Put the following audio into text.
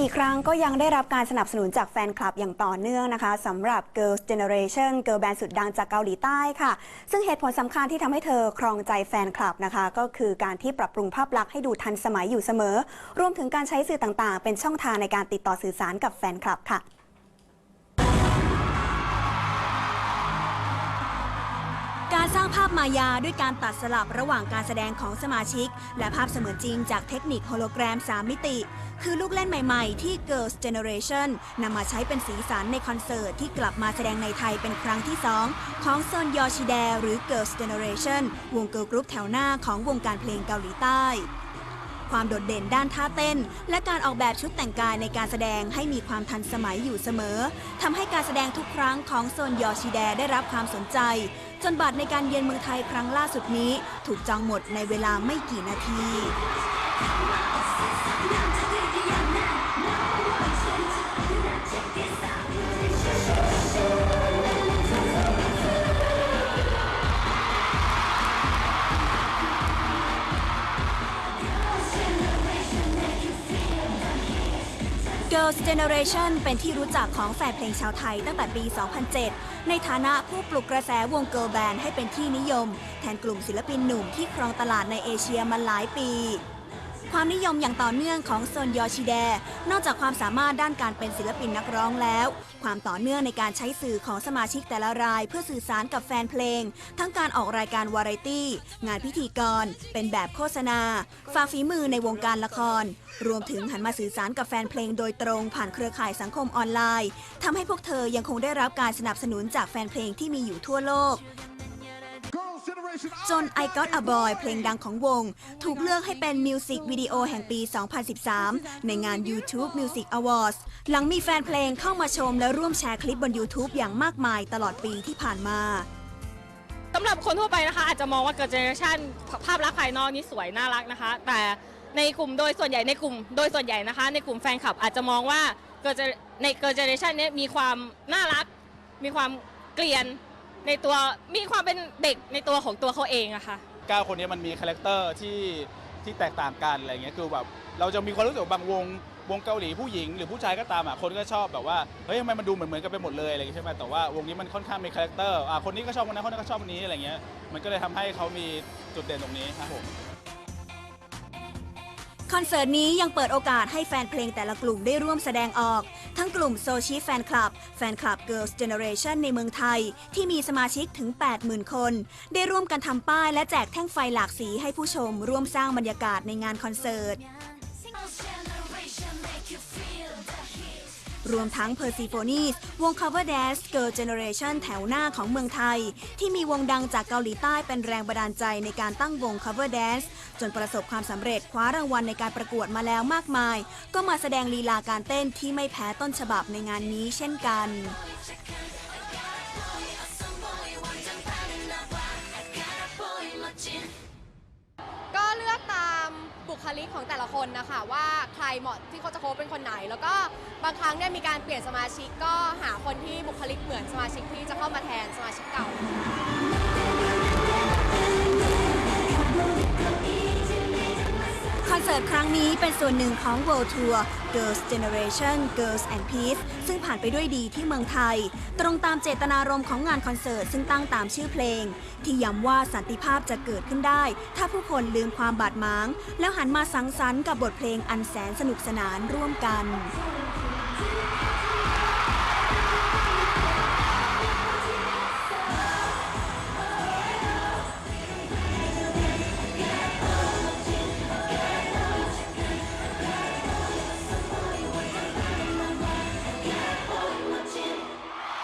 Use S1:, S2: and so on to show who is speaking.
S1: อีกครั้งก็ยังได้รับการสนับสนุนจากแฟนคลับอย่างต่อเนื่องนะคะสำหรับ Girls Generation เกิร์ลแบนด์สุดดังจากเกาหลีใต้ค่ะ ซึ่งเหตุผลสำคัญที่ทำให้เธอครองใจแฟนคลับนะคะ ก็คือการที่ปรับปรุงภาพลักษณ์ให้ดูทันสมัยอยู่เสมอ รวมถึงการใช้สื่อต่างๆ เป็นช่องทางในการติดต่อสื่อสารกับแฟนคลับค่ะ การสร้างภาพมายาด้วยการตัดสลับระหว่างการแสดงของสมาชิก และภาพเสมือนจริงจากเทคนิคโฮโลแกรม 3 มิติ คือลูกเล่นใหม่ๆ ที่ Girls Generation นำมาใช้เป็นสีสันในคอนเสิร์ตที่กลับมาแสดงในไทยเป็นครั้งที่ 2 ของซอนยอชิแดหรือ Girls Generation วงเกิร์ลกรุ๊ปแถวหน้าของวงการเพลงเกาหลีใต้ความโดดเด่นด้านท่าเต้น และการออกแบบชุดแต่งกายในการแสดงให้มีความทันสมัยอยู่เสมอทำให้การแสดงทุกครั้งของโซนยอชิแดได้รับความสนใจ จนบัตรในการเยือนเมืองไทยครั้งล่าสุดนี้ ถูกจองหมดในเวลาไม่กี่นาที Girls Generation เป็นที่รู้จักของแฟนเพลงชาวไทยตั้งแต่ปี 2007 ในฐานะผู้ปลุกกระแสวงเกิร์ลแบนด์ให้เป็นที่นิยม แทนกลุ่มศิลปินหนุ่มที่ครองตลาดในเอเชียมาหลายปี ความนิยมอย่างต่อเนื่องของโซนยอชิแด นอกจากความสามารถด้านการเป็นศิลปินนักร้องแล้ว ความต่อเนื่องในการใช้สื่อของสมาชิกแต่ละราย เพื่อสื่อสารกับแฟนเพลง ทั้งการออกรายการวาไรตี้ งานพิธีกร เป็นแบบโฆษณาฝากฝีมือในวงการละคร รวมถึงหันมาสื่อสารกับแฟนเพลงโดยตรงผ่านเครือข่ายสังคมออนไลน์ทำให้พวกเธอยังคงได้รับการสนับสนุนจากแฟนเพลงที่มีอยู่ทั่วโลก จน I Got a Boy เพลงดังของวง ถูกเลือกให้เป็นมิวสิกวิดีโอแห่งปี 2013 ในงาน YouTube Music Awards หลังมีแฟนเพลงเข้ามาชมและร่วมแชร์คลิปบน YouTube อย่างมากมายตลอดปีที่ผ่านมา
S2: สำหรับคนทั่วไปนะคะ อาจจะมองว่าเกิดเจเนอเรชันภาพลักษณ์ภายนอกนี่สวยน่ารักนะคะ แต่ในกลุ่มโดยส่วนใหญ่ในกลุ่มโดยส่วนใหญ่นะคะ ในกลุ่มแฟนคลับอาจจะมองว่าเกิดในเกิดเจเนอเรชันนี้มีความน่ารัก มีความเกลียน ในตัวมีความเป็นเด็กในตัวของตัวเขาเองอะค่ะ
S3: ก้าวคนนี้มันมีคาแรคเตอร์ที่ที่แตกต่างกันอะไรเงี้ยคือแบบเราจะมีความรู้สึกว่าบางวงวงเกาหลีผู้หญิงหรือผู้ชายก็ตามอะคนก็ชอบแบบว่าเฮ้ยทำไมมันดูเหมือนเหมือนกันไปหมดเลยอะไรอย่างเงี้ยใช่ไหมแต่ว่าวงนี้มันค่อนข้างมีคาแรคเตอร์อะคนนี้ก็ชอบคนนั้นคนนั้นก็ชอบคนนี้อะไรเงี้ยมันก็เลยทำให้เขามีจุดเด่นตรงนี้ครับผม
S1: คอนเสิร์ตนี้ยังเปิดโอกาสให้แฟนเพลงแต่ละกลุ่มได้ร่วมแสดงออก ทั้งกลุ่มโซชีแฟนคลับ แฟนคลับ Girls Generation ในเมืองไทย ที่มีสมาชิกถึง 80,000 คน ได้ร่วมกันทำป้ายและแจกแท่งไฟหลากสีให้ผู้ชม ร่วมสร้างบรรยากาศในงานคอนเสิร์ต รวมทั้ง Persephone วง cover dance Girl Generation แถวหน้าของเมืองไทย ที่มีวงดังจากเกาหลีใต้เป็นแรงบันดาลใจในการตั้งวง cover dance จนประสบความสำเร็จคว้ารางวัลในการประกวดมาแล้วมากมาย ก็มาแสดงลีลาการเต้นที่ไม่แพ้ต้นฉบับในงานนี้เช่นกัน
S4: บุคลิกของแต่ละคนนะคะว่าใครเหมาะที่เขาจะโคบเป็นคนไหน แล้วก็บางครั้งเนี่ยมีการเปลี่ยนสมาชิกก็หาคนที่บุคลิกเหมือนสมาชิกที่จะเข้ามาแทนสมาชิกเก่า
S1: สิร์ตครั้งนี้เป็นส่วนหนึ่งของ World Tour Girls Generation Girls and Peace ซึ่งผ่านไปด้วยดีที่เมืองไทย ตรงตามเจตนารมณ์ของงานคอนเสิร์ต ซึ่งตั้งตามชื่อเพลง ที่ย้ำว่าสันติภาพจะเกิดขึ้นได้ ถ้าผู้คนลืมความบาดหมาง แล้วหันมาสังสรรค์กับบทเพลงอันแสนสนุกสนานร่วมกัน